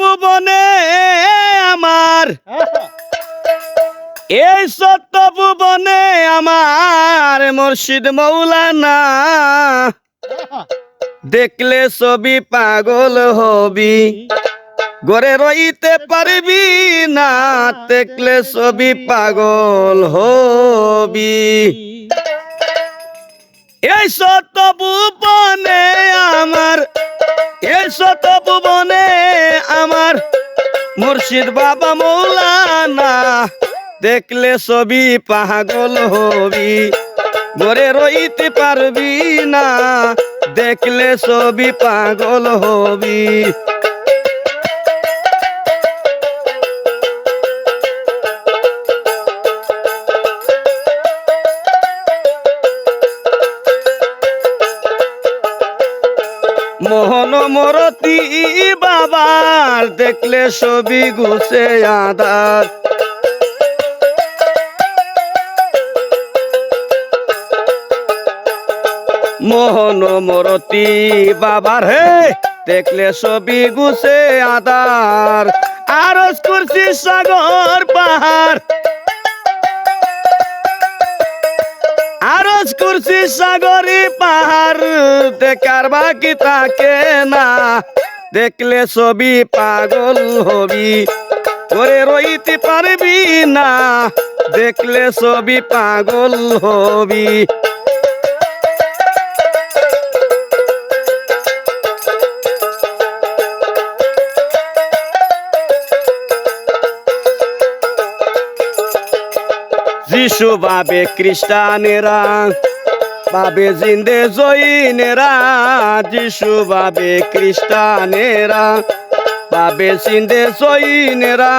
ভুবনে আমার। এই সত্য ভুবনে আমার মুর্শিদ মৌলানা। দেখলে ছবি পাগল হবি। গড়ে রইতে পারবি না, দেখলে ছবি পাগল হবি। এই সত্য ভুবনে আমার, এই সত্য ভুবনে মুর্শিদ বাবা মৌলানা, দেখলে ছবি পাগল হবি। গরে রইতে পারবি না, দেখলে ছবি পাগল হবি। মরতি বাবার দেখলে ছবি গুছে আধার। মোহন মরতি বাবার, হে, দেখলে ছবি গুছে আধার। আরস করছি সাগর পাহাড় করছি সাগরি পাহাড়, দেখার বাকি তাকে না। দেখলে ছবি পাগল হবি করে রইতে পারবি না। দেখলে ছবি পাগল হবি। যিশু বাবে খ্রিস্টানেরা বাবে জিন্দে জৈনেরা, যিশু বাবে খ্রিস্টানেরা বাবে জিন্দে জৈনেরা,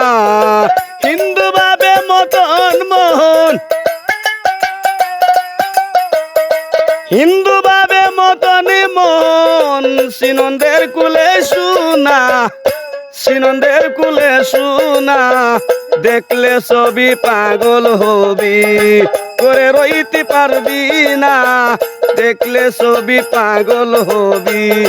হিন্দু বাবে মতন মোহন। হিন্দু বাবে মতন মন সিনন্দের কুলে সুনা, সিনন্দের কুলে সুনা। দেখলে ছবি পাগল হবি। করে রইতে পারবি না, দেখলে ছবি পাগল হবি।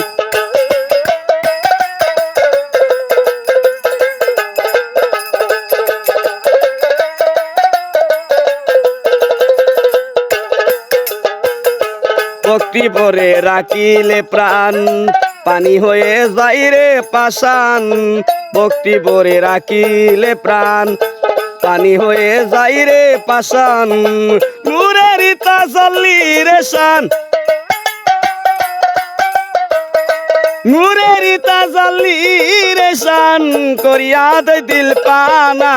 ভক্তি ভরে রাখিলে প্রাণ পানি হয়ে যাই রে পাশান ভক্তি ভরে রাখিলে প্রাণ। পানি হয়ে যাই রে পাশান নূরের তাজাল্লি রে শান। নূরের তাজাল্লি রে শান, করিয়া দে দিল পানা,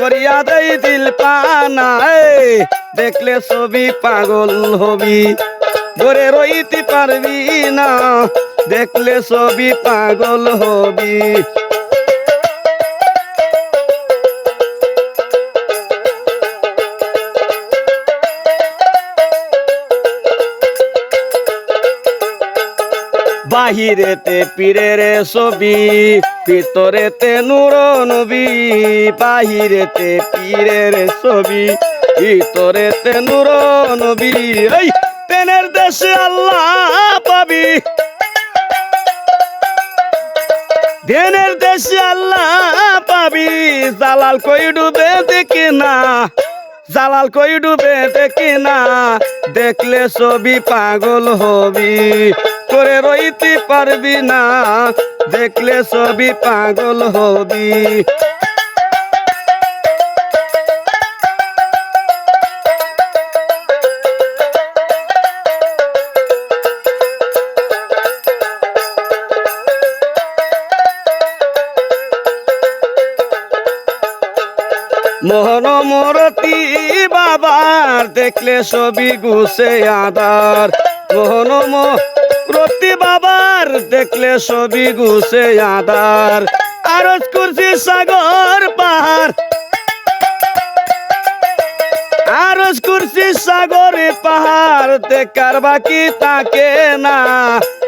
করিয়া দেই দিল পানা দেখলে ছবি পাগল হবি। ধরে রইতে পারবি না দেখলে ছবি পাগল হবি। বাহিরেতে পীরের ছবি, ভিতরেতে নূর নবী বাহিরেতে পীরের ছবি, ভিতরেতে নূর নবী তেনের দেশে আল্লাহ পাবি। দেনের দেশে আল্লাহ পাবি। জালাল কই ডুবে দেখি না। জালাল কই ডুবে দেখি না। দেখলে ছবি পাগল হবি। করে রইতে পারবি না। দেখলে ছবি পাগল হবি। মোহন মরতি বাবার দেখলে ছবি গুছে আধার। মোহন মরতি বাবার দেখলে ছবি গুছে আধার। আরজ করছি সাগর পাহাড়। আরজ করছি সাগরে পাহাড় দেখার বাকি তাকে না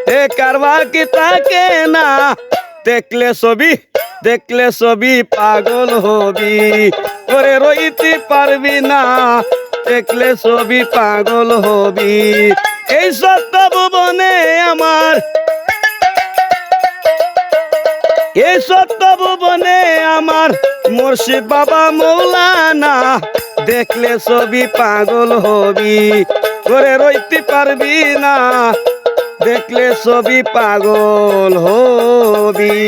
দেখার বাকি তাকে না, দেখলে ছবি দেখলে ছবি পাগল হবি। করে রইতে পারবি না, দেখলে ছবি পাগল হবি। এই সত্য ভুবনে আমার, এই সত্য ভুবনে আমার মুর্শিদ বাবা মৌলানা। দেখলে ছবি পাগল হবি করে রইতে পারবি না, দেখলে ছবি পাগল হবি।